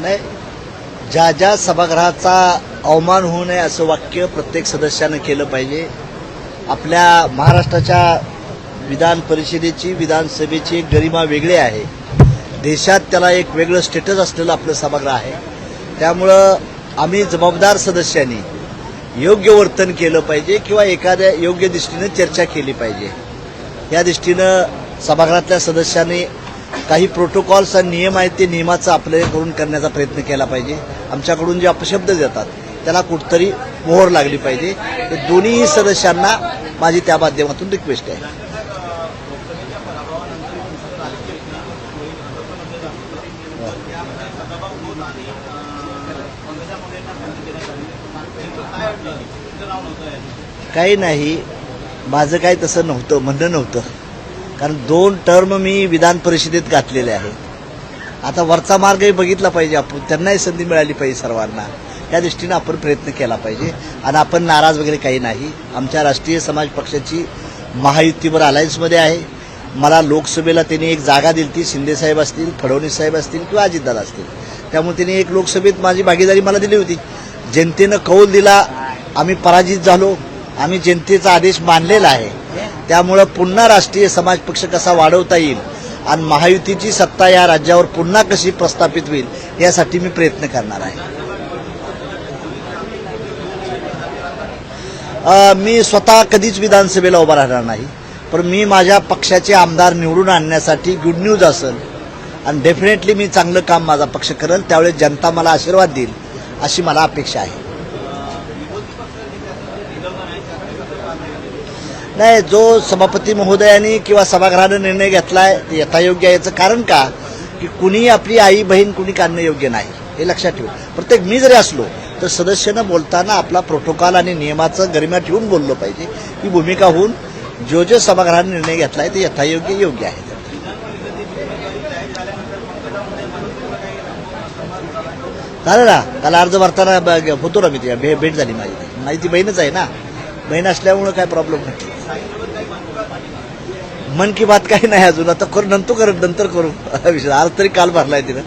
नाही. ज्या ज्या सभागृहाचा अवमान होऊ नये असं वाक्य प्रत्येक सदस्यानं केलं पाहिजे. आपल्या महाराष्ट्राच्या विधान परिषदेची विधानसभेची एक गरिमा वेगळी आहे. देशात त्याला एक वेगळं स्टेटस असलेलं आपलं सभागृह आहे. त्यामुळं आम्ही जबाबदार सदस्यांनी योग्य वर्तन केलं पाहिजे किंवा एखाद्या योग्य दृष्टीनं चर्चा केली पाहिजे. या दृष्टीनं सभागृहातल्या सदस्यांनी काही प्रोटोकॉल्स आणि नियम आहेत ते नियमाचं आपले करून करण्याचा प्रयत्न केला पाहिजे. आमच्याकडून जे अपशब्द देतात त्याला कुठतरी मोहर लागली पाहिजे. तर दोन्ही सदस्यांना माझी त्या माध्यमातून रिक्वेस्ट आहे. काही नाही. माझं काही तसं नव्हतं म्हणणं नव्हतं. कारण दोन टर्म मी विधान परिषदेत घातलेले आहेत आता वरचा मार्गही बघितला पाहिजे आपण. त्यांनाही संधी मिळाली पाहिजे सर्वांना. त्या दृष्टीनं आपण प्रयत्न केला पाहिजे. आणि आपण नाराज वगैरे काही नाही. आमच्या राष्ट्रीय समाज पक्षाची महायुतीवर अलायन्समध्ये आहे. मला लोकसभेला त्यांनी एक जागा दिली ती शिंदेसाहेब असतील फडणवीस साहेब असतील किंवा अजितदादा असतील. त्यामुळे त्यांनी एक लोकसभेत माझी भागीदारी मला दिली होती. जनतेनं कौल दिला. आम्ही पराजित झालो. आम्ही जनतेचा आदेश मानलेला आहे. त्यामुळं पुन्हा राष्ट्रीय समाज पक्ष कसा वाढवता येईल आणि महायुतीची सत्ता या राज्यावर पुन्हा कशी प्रस्थापित होईल यासाठी मी प्रयत्न करणार आहे. मी स्वतः कधीच विधानसभेला उभा राहणार नाही पण मी माझ्या पक्षाचे आमदार निवडून आणण्यासाठी गुड न्यूज असेल आणि डेफिनेटली मी चांगलं काम माझा पक्ष करेल त्यावेळेस जनता मला आशीर्वाद देईल अशी मला अपेक्षा आहे. नाही जो सभापती महोदयांनी किंवा सभागृहानं निर्णय घेतलाय ते यथायोग्य आहे. याचं कारण का? की कुणी आपली आई बहीण कुणी काढणं योग्य नाही. हे लक्षात ठेवू. प्रत्येक मी जरी असलो तर सदस्यानं बोलताना आपला प्रोटोकॉल आणि नियमाचं गरिमा ठेवून बोललं पाहिजे. ही भूमिका होऊन जो जो सभागृहाने निर्णय घेतलाय ते यथायोग्य योग्य आहे. चालेल ना काल अर्ज भरताना होतो ना मी ते? भेट झाली माझी. माझी ती बहीणच आहे ना? महिना असल्यामुळं काय प्रॉब्लेम नाही. मन की बात काही नाही अजून. आता करू नंतर करू नंतर करू. विषय. आज तरी काल भरलाय तिनं